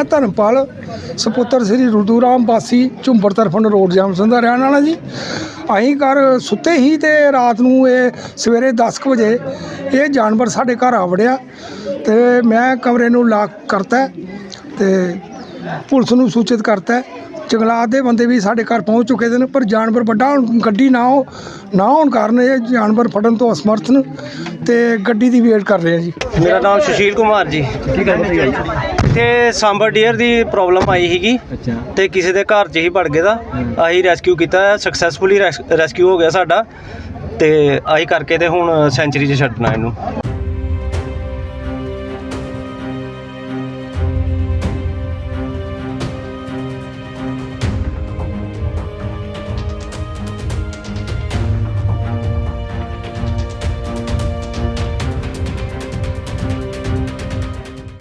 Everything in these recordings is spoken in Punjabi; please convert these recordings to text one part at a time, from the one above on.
ਮੈਂ ਧਰਮਪਾਲ ਸਪੁੱਤਰ ਸ੍ਰੀ ਰੁਦੂ ਰਾਮ ਬਾਸੀ ਝੁੰਬਰ ਤਰਫਨ ਰੋਡ ਜਮਸਨ ਦਾ ਰਹਿਣ ਵਾਲਾ ਜੀ। ਅਸੀਂ ਘਰ ਸੁੱਤੇ ਹੀ ਤੇ ਰਾਤ ਨੂੰ ਇਹ ਸਵੇਰੇ 10 ਕੁ ਵਜੇ ਇਹ ਜਾਨਵਰ ਸਾਡੇ ਘਰ ਆ ਵੜਿਆ ਤੇ ਮੈਂ ਕਮਰੇ ਨੂੰ ਲਾਕ ਕਰਤਾ ਤੇ ਪੁਲਿਸ ਨੂੰ ਸੂਚਿਤ ਕਰਤਾ। ਜੰਗਲਾਤ ਦੇ ਬੰਦੇ ਵੀ ਸਾਡੇ ਘਰ ਪਹੁੰਚ ਚੁੱਕੇ ਨੇ ਪਰ ਜਾਨਵਰ ਵੱਡਾ ਹੋਣ- ਗੱਡੀ ਨਾ ਹੋ ਨਾ ਹੋਣ ਕਾਰਨ ਇਹ ਜਾਨਵਰ ਫੜਨ ਤੋਂ ਅਸਮਰਥ ਨੇ ਤੇ ਗੱਡੀ ਦੀ ਵੇਟ ਕਰ ਰਹੇ ਆ ਜੀ। ਮੇਰਾ ਨਾਮ ਸੁਸ਼ੀਲ ਕੁਮਾਰ ਜੀ। ਕੀ ਗੱਲ ਹੈ ਇੱਥੇ ਸਾਂਬਰ ਡੀਅਰ ਦੀ ਪ੍ਰੋਬਲਮ ਆਈ ਸੀਗੀ ਅੱਛਾ। ਤੇ ਕਿਸੇ ਦੇ ਘਰ 'ਚ ਹੀ ਵੜ ਗਏ ਦਾ। ਅਸੀਂ ਰੈਸਕਿਊ ਕੀਤਾ ਸਕਸੈਸਫੁਲੀ ਰੈਸਕਿਊ ਹੋ ਗਿਆ ਸਾਡਾ ਤੇ ਅਸੀਂ ਕਰਕੇ ਤੇ ਹੁਣ ਸੈਂਚਰੀ 'ਚ ਛੱਡਣਾ ਇਹਨੂੰ।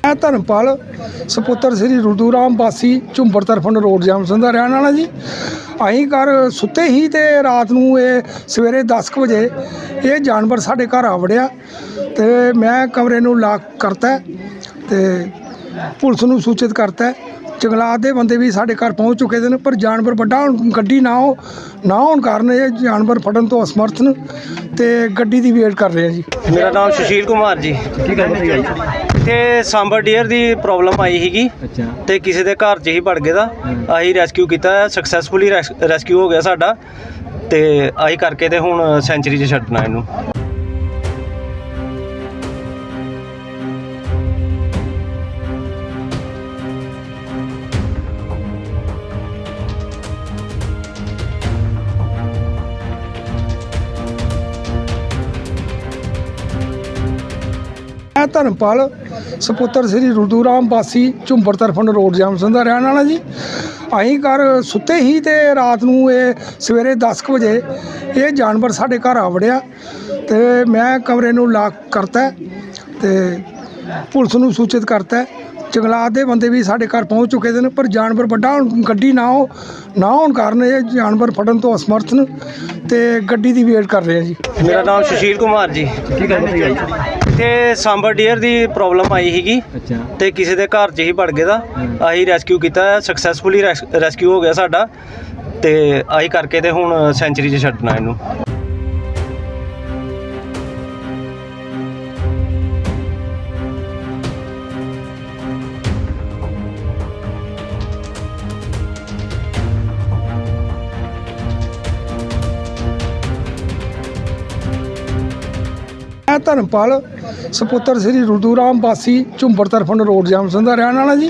ਮੈਂ ਧਰਮਪਾਲ ਸਪੁੱਤਰ ਸ੍ਰੀ ਰੁਦੂ ਰਾਮ ਬਾਸੀ ਝੁੰਬਰ ਤਰਫਨ ਰੋਡ ਜਮਸਨ ਦਾ ਰਹਿਣ ਵਾਲਾ ਜੀ। ਅਸੀਂ ਘਰ ਸੁੱਤੇ ਹੀ ਤੇ ਰਾਤ ਨੂੰ ਇਹ ਸਵੇਰੇ 10 ਕੁ ਵਜੇ ਇਹ ਜਾਨਵਰ ਸਾਡੇ ਘਰ ਆ ਵੜਿਆ ਤੇ ਮੈਂ ਕਮਰੇ ਨੂੰ ਲਾਕ ਕਰਤਾ ਤੇ ਪੁਲਿਸ ਨੂੰ ਸੂਚਿਤ ਕਰਤਾ। ਜੰਗਲਾਤ ਦੇ ਬੰਦੇ ਵੀ ਸਾਡੇ ਘਰ ਪਹੁੰਚ ਚੁੱਕੇ ਨੇ ਪਰ ਜਾਨਵਰ ਵੱਡਾ ਹੋਣ- ਗੱਡੀ ਨਾ ਹੋ ਨਾ ਹੋਣ ਕਾਰਨ ਇਹ ਜਾਨਵਰ ਫੜਨ ਤੋਂ ਅਸਮਰਥ ਨੇ ਤੇ ਗੱਡੀ ਦੀ ਵੇਟ ਕਰ ਰਹੇ ਆ ਜੀ। ਮੇਰਾ ਨਾਮ ਸੁਸ਼ੀਲ ਕੁਮਾਰ ਜੀ। ਕੀ ਗੱਲ ਹੋਈ ਹੈ ਇੱਥੇ ਸਾਂਬਰ ਡੀਅਰ ਦੀ ਪ੍ਰੋਬਲਮ ਆਈ ਸੀਗੀ ਅੱਛਾ। ਤੇ ਕਿਸੇ ਦੇ ਘਰ 'ਚ ਹੀ ਵੜ ਗਏ ਦਾ। ਅਸੀਂ ਰੈਸਕਿਊ ਕੀਤਾ ਸਕਸੈਸਫੁਲੀ ਰੈਸਕਿਊ ਹੋ ਗਿਆ ਸਾਡਾ। ਤੇ ਅਸੀਂ ਕਰਕੇ ਤੇ ਹੁਣ ਸੈਂਚਰੀ 'ਚ ਛੱਡਣਾ ਇਹਨੂੰ। ਮੈਂ ਧਰਮਪਾਲ, ਸਪੁੱਤਰ ਸ੍ਰੀ ਰੁਦੂ ਰਾਮ ਬਾਸੀ ਝੁੰਬਰ ਤਰਫਨ ਰੋਡ ਜਮਸਨ ਦਾ ਰਹਿਣ ਵਾਲਾ ਜੀ। ਅਸੀਂ ਘਰ ਸੁੱਤੇ ਹੀ ਤੇ ਰਾਤ ਨੂੰ ਇਹ ਸਵੇਰੇ 10 ਕੁ ਵਜੇ ਇਹ ਜਾਨਵਰ ਸਾਡੇ ਘਰ ਆ ਵੜਿਆ ਤੇ ਮੈਂ ਕਮਰੇ ਨੂੰ ਲਾਕ ਕਰਤਾ ਤੇ ਪੁਲਿਸ ਨੂੰ ਸੂਚਿਤ ਕਰਤਾ ਜੰਗਲਾਤ ਦੇ ਬੰਦੇ ਵੀ ਸਾਡੇ ਘਰ ਪਹੁੰਚ ਚੁੱਕੇ ਨੇ ਪਰ ਜਾਨਵਰ ਵੱਡਾ ਹੋਣ- ਗੱਡੀ ਨਾ ਹੋ ਨਾ ਹੋਣ ਕਾਰਨ ਇਹ ਜਾਨਵਰ ਫੜਨ ਤੋਂ ਅਸਮਰਥ ਨੇ ਤੇ ਗੱਡੀ ਦੀ ਵੇਟ ਕਰ ਰਹੇ ਆ ਜੀ। ਮੇਰਾ ਨਾਮ ਸੁਸ਼ੀਲ ਕੁਮਾਰ ਜੀ। ਕੀ ਗੱਲ ਹੋਈ ਹੈ ਇੱਥੇ ਸਾਂਬਰ ਡੀਅਰ ਦੀ ਪ੍ਰੋਬਲਮ ਆਈ ਸੀਗੀ ਅੱਛਾ। ਤੇ ਕਿਸੇ ਦੇ ਘਰ 'ਚ ਹੀ ਵੜ ਗਏ ਦਾ। ਅਸੀਂ ਰੈਸਕਿਊ ਕੀਤਾ ਸਕਸੈਸਫੁਲੀ ਰੈਸਕਿਊ ਹੋ ਗਿਆ ਸਾਡਾ। ਤੇ ਅਸੀਂ ਕਰਕੇ ਤੇ ਹੁਣ ਸੈਂਚਰੀ 'ਚ ਛੱਡਣਾ ਇਹਨੂੰ। ਮੈਂ ਧਰਮਪਾਲ, ਸਪੁੱਤਰ ਸ੍ਰੀ ਰੁਦੂ ਰਾਮ ਬਾਸੀ ਝੁੰਬਰ ਤਰਫਨ ਰੋਡ ਜਮਸਨ ਦਾ ਰਹਿਣ ਵਾਲਾ ਜੀ।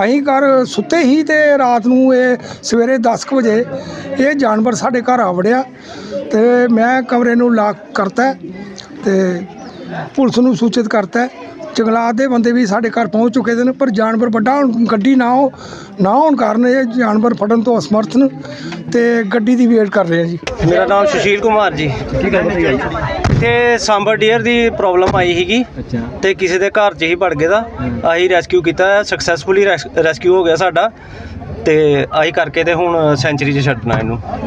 ਅਸੀਂ ਘਰ ਸੁੱਤੇ ਹੀ ਤੇ ਰਾਤ ਨੂੰ ਇਹ ਸਵੇਰੇ 10 ਕੁ ਵਜੇ ਇਹ ਜਾਨਵਰ ਸਾਡੇ ਘਰ ਆ ਵੜਿਆ ਤੇ ਮੈਂ ਕਮਰੇ ਨੂੰ ਲਾਕ ਕਰਤਾ ਤੇ ਪੁਲਿਸ ਨੂੰ ਸੂਚਿਤ ਕਰਤਾ। ਜੰਗਲਾਤ ਦੇ ਬੰਦੇ ਵੀ ਸਾਡੇ ਘਰ ਪਹੁੰਚ ਚੁੱਕੇ ਨੇ ਪਰ ਜਾਨਵਰ ਵੱਡਾ ਹੋਣ- ਗੱਡੀ ਨਾ ਹੋ ਨਾ ਹੋਣ ਕਾਰਨ ਇਹ ਜਾਨਵਰ ਫੜਨ ਤੋਂ ਅਸਮਰਥ ਨੇ ਤੇ ਗੱਡੀ ਦੀ ਵੇਟ ਕਰ ਰਹੇ ਆ ਜੀ। ਮੇਰਾ ਨਾਮ ਸੁਸ਼ੀਲ ਕੁਮਾਰ ਜੀ। ਕੀ ਗੱਲ ਹੋਈ ਹੈ ਇੱਥੇ ਸਾਂਬਰ ਡੀਅਰ ਦੀ ਪ੍ਰੋਬਲਮ ਆਈ ਸੀਗੀ ਅੱਛਾ। ਤੇ ਕਿਸੇ ਦੇ ਘਰ 'ਚ ਹੀ ਵੜ ਗਏ ਦਾ। ਅਸੀਂ ਰੈਸਕਿਊ ਕੀਤਾ ਸਕਸੈਸਫੁਲੀ ਰੈਸਕਿਊ ਹੋ ਗਿਆ ਸਾਡਾ। ਤੇ ਅਸੀਂ ਕਰਕੇ ਤੇ ਹੁਣ ਸੈਂਚਰੀ 'ਚ ਛੱਡਣਾ ਇਹਨੂੰ।